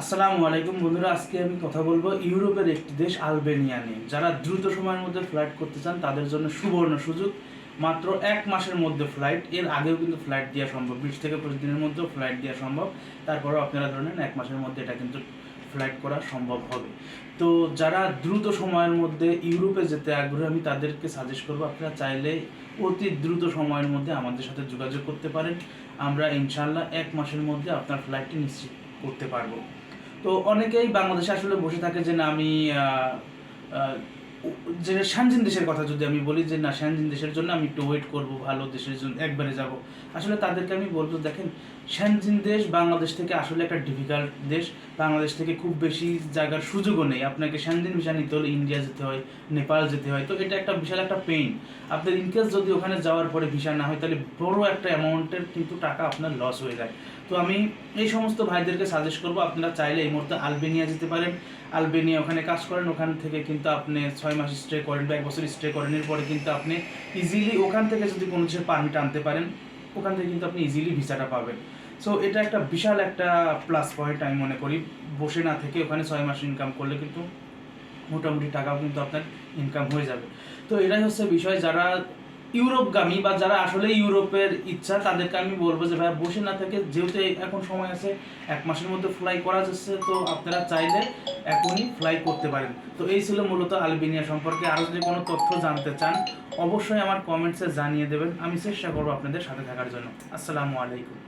আসসালামু আলাইকুম বন্ধুরা, আজকে আমি কথা বলব ইউরোপের একটি দেশ, আলবেনিয়া নিয়ে। যারা দ্রুত সময়ের মধ্যে ফ্লাইট করতে চান, তাদের জন্য সুবর্ণ সুযোগ। মাত্র এক মাসের মধ্যে ফ্লাইট এর আগেও কিন্তু ফ্লাইট দেওয়া সম্ভব, বিশ থেকে পঁচিশ দিনের মধ্যেও ফ্লাইট দেওয়া সম্ভব। তারপরেও আপনারা ধরে নেন, এক মাসের মধ্যে এটা কিন্তু ফ্লাইট করা সম্ভব হবে। তো যারা দ্রুত সময়ের মধ্যে ইউরোপে যেতে আগ্রহী, আমি তাদেরকে সাজেস্ট করব, আপনারা চাইলে অতি দ্রুত সময়ের মধ্যে আমাদের সাথে যোগাযোগ করতে পারেন। আমরা ইনশাল্লাহ এক মাসের মধ্যে আপনার ফ্লাইটটি নিশ্চিত করতে পারব। তো অনেকেই বাংলাদেশে আসলে বসে থাকে যে না আমি যে শানজিন দেশের কথা যদি আমি বলি, যে না, শানজিন দেশের জন্য আমি একটু ওয়েট করব, ভালো দেশের জন্য একবারে যাব। আসলে তাদেরকে আমি বলব, দেখেন, শানজিন দেশ বাংলাদেশ থেকে আসলে একটা ডিফিকাল্ট দেশ। বাংলাদেশ থেকে খুব বেশি জায়গার সুযোগও নেই। আপনাকে শানজিন ভিসা নিতে হলে ইন্ডিয়া যেতে হয়, নেপাল যেতে হয়, তো এটা একটা বিশাল একটা পেইন আপনার ইনকেস যদি ওখানে যাওয়ার পরে ভিসা না হয়, তাহলে বড় একটা অ্যামাউন্টের কিন্তু টাকা আপনার লস হয়ে যায়। তো আমি এই সমস্ত ভাইদেরকে সাজেস্ট করব, আপনারা চাইলে এই মুহূর্তে আলবেনিয়া যেতে পারেন। আলবেনিয়া ওখানে কাজ করেন, ওখান থেকে কিন্তু আপনি ছয় মাস স্টে করেন বা এক বছর স্টে করেন, এরপরে কিন্তু আপনি ইজিলি ওখান থেকে যদি কোনো কিছু পারমিট আনতে পারেন, ওখান থেকে কিন্তু আপনি ইজিলি ভিসাটা পাবেন। সো এটা একটা বিশাল একটা প্লাস পয়েন্ট আমি মনে করি। বসে না থেকে ওখানে ছয় মাস ইনকাম করলে কিন্তু মোটামুটি টাকাও কিন্তু আপনার ইনকাম হয়ে যাবে। তো এটাই হচ্ছে বিষয়। যারা ইউরোপগামী বা যারা আসলে ইউরোপের ইচ্ছা, তাদেরকে আমি বলব যে ভাই বসে না থাকে যেহেতু এখন সময় আছে, এক মাসের মধ্যে ফ্লাই করা যাচ্ছে, তো আপনারা চাইলে এখনই ফ্লাই করতে পারেন। তো এই ছিল মূলত আলবেনিয়া সম্পর্কে। আরও যদি কোনো তথ্য জানতে চান, অবশ্যই আমার কমেন্টসে জানিয়ে দেবেন। আমি চেষ্টা করব আপনাদের সাথে থাকার জন্য। আসসালামু আলাইকুম।